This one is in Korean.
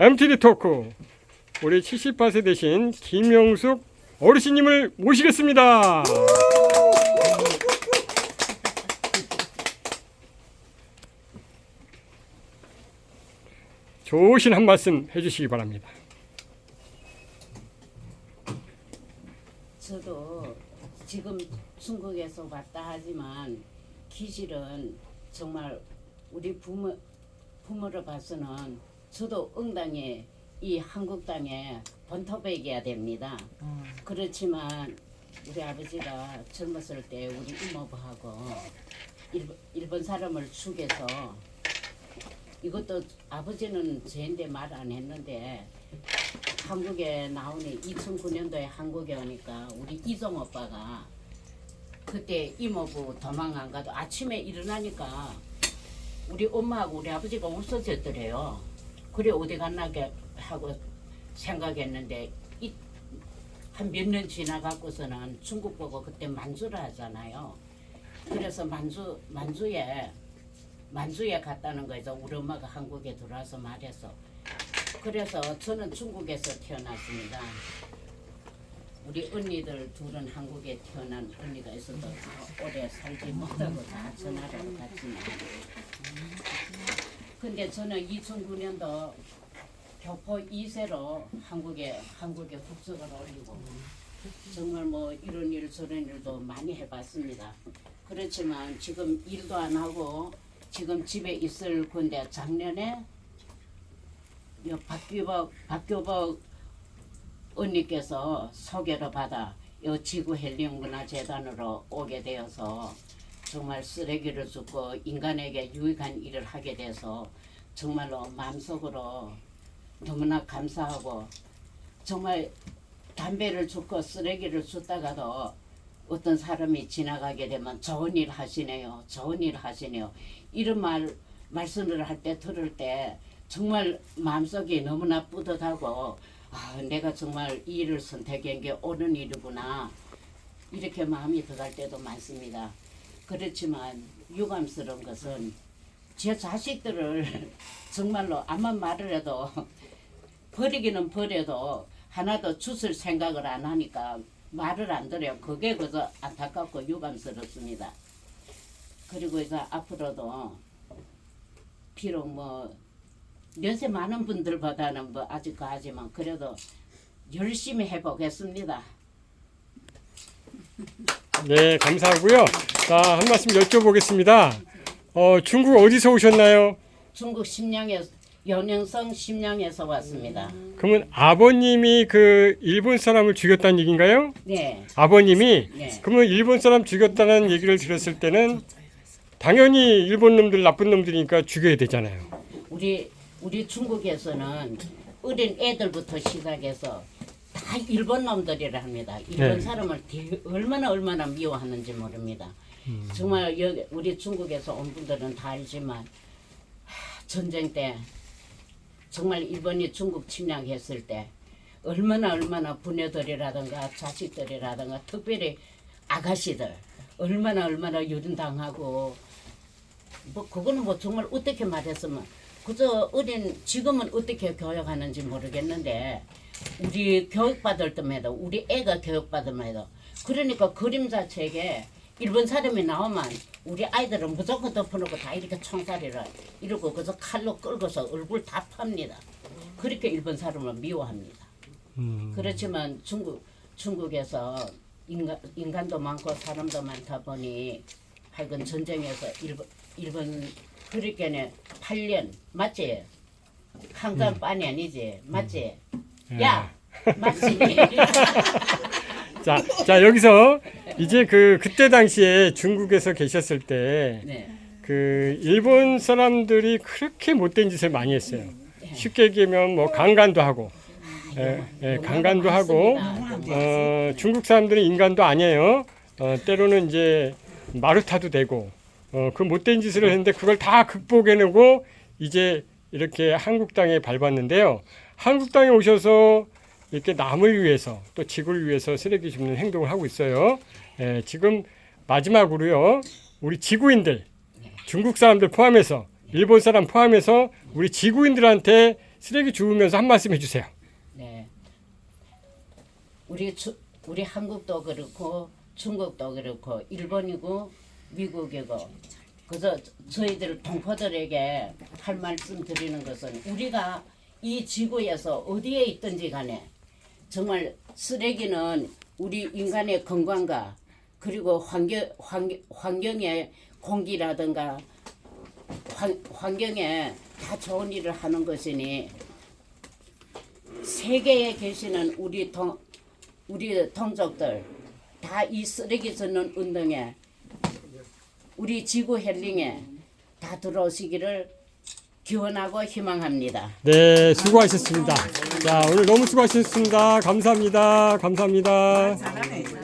MTD 토크 우리 78세 되신 김영숙 어르신님을 모시겠습니다. 좋으신 한 말씀 해주시기 바랍니다. 저도 지금 중국에서 왔다 하지만 기실은 정말 우리 부모 부모를 봐서는 저도 응당에 이 한국 땅에 번터백이야 됩니다. 그렇지만 우리 아버지가 젊었을 때 우리 이모부하고 일본, 일본 사람을 죽여서 이것도 아버지는 저한테 말안 했는데 한국에 나오니 2009년도에 한국에 오니까 우리 이종 오빠가 그때 이모부 도망 안 가도 아침에 일어나니까 우리 엄마하고 우리 아버지가 없어졌더래요. 그래 어디 갔나 게 하고 생각했는데 한 몇 년 지나갖고서는 중국 보고 그때 만주를 하잖아요. 그래서 만주 만주에 만주에 갔다는 거죠. 우리 엄마가 한국에 들어와서 말해서 그래서 저는 중국에서 태어났습니다. 우리 언니들 둘은 한국에 태어난 언니가 있어도 다 오래 살지 못하고 다 전화로 갔지만 근데 저는 2009년도 교포 2세로 한국에 한국에 국적을 올리고 정말 뭐 이런 일 저런 일도 많이 해봤습니다. 그렇지만 지금 일도 안 하고 지금 집에 있을 건데 작년에 요 박규복 박규복 언니께서 소개를 받아 요 지구 헬륨 문화 재단으로 오게 되어서 정말 쓰레기를 줍고 인간에게 유익한 일을 하게 돼서 정말로 마음속으로 너무나 감사하고 정말 담배를 줍고 쓰레기를 줬다가도 어떤 사람이 지나가게 되면 좋은 일 하시네요. 좋은 일 하시네요. 이런 말 말씀을 할 때 들을 때 정말 마음속이 너무나 뿌듯하고 아 내가 정말 이 일을 선택한 게 옳은 일이구나 이렇게 마음이 들어갈 때도 많습니다. 그렇지만 유감스러운 것은 제 자식들을 정말로 아무 말을 해도 버리기는 버려도 하나도 주술 생각을 안 하니까 말을 안 들어요. 그게 그저 안타깝고 유감스럽습니다. 그리고 이제 앞으로도 비록 뭐 연세 많은 분들보다는 뭐 아직 가지만 그래도 열심히 해보겠습니다. 네, 감사하고요. 자, 한 말씀 여쭤보겠습니다. 어, 중국 어디서 오셨나요? 중국 심양에 연영성 심양에서 왔습니다. 그러면 아버님이 그 일본 사람을 죽였다는 얘기인가요? 네, 아버님이 네. 그러면 일본 사람 죽였다는 얘기를 들었을 때는 당연히 일본 놈들 나쁜 놈들이니까 죽여야 되잖아요. 우리 우리 중국에서는 어린 애들부터 시작해서 다 일본 놈들이라 합니다. 일본 네. 사람을 되- 얼마나 얼마나 미워하는지 모릅니다. 정말 여기 우리 중국에서 온 분들은 다 알지만 하, 전쟁 때 정말 일본이 중국 침략했을 때 얼마나 얼마나 부녀들이라든가 자식들이라든가 특별히 아가씨들 얼마나 얼마나 유린당하고 뭐 그거는 뭐 정말 어떻게 말했으면 그저 어린 지금은 어떻게 교육하는지 모르겠는데 우리 교육받을 때마다 우리 애가 교육받을 때마다 그러니까 그림자 책에 일본 사람이 나오면 우리 아이들은 무조건 덮어놓고 다 이렇게 총살이를 이러고 그저 칼로 끌고서 얼굴 다 팝니다. 그렇게 일본 사람을 미워합니다. 음, 그렇지만 중국 중국에서 인간 인간도 많고 사람도 많다 보니 하여간 전쟁에서 일본 일본 그렇게는 8년 맞지? 항상 빤이 아니지 맞지? 야 맞지? 자, 자 여기서 이제 그 그때 당시에 중국에서 계셨을 때 네. 그 일본 사람들이 그렇게 못된 짓을 많이 했어요. 쉽게 얘기하면 뭐 강간도 하고, 예, 예, 강간도 하고, 어, 중국 사람들은 인간도 아니에요. 어, 때로는 이제 마루타도 되고, 어, 그 못된 짓을 했는데 그걸 다 극복해내고 이제 이렇게 한국 땅에 밟았는데요. 한국 땅에 오셔서 이렇게 남을 위해서 또 지구를 위해서 쓰레기 줍는 행동을 하고 있어요. 예, 지금 마지막으로요, 우리 지구인들 중국 사람들 포함해서 일본 사람 포함해서 우리 지구인들한테 쓰레기 주우면서 한 말씀 해주세요. 네. 우리 주, 우리 한국도 그렇고 중국도 그렇고 일본이고 미국이고 그래서 저희들 동포들에게 할 말씀 드리는 것은 우리가 이 지구에서 어디에 있든지 간에 정말 쓰레기는 우리 인간의 건강과 그리고 환경, 환경, 환경의 공기라든가 환, 환경에 다 좋은 일을 하는 것이니 세계에 계시는 우리 동 우리 동족들 다 이 쓰레기 젓는 운동에 우리 지구 헬링에 다 들어오시기를 기원하고 희망합니다. 네, 수고하셨습니다. 자, 오늘 너무 수고하셨습니다. 감사합니다. 감사합니다. 잘하네.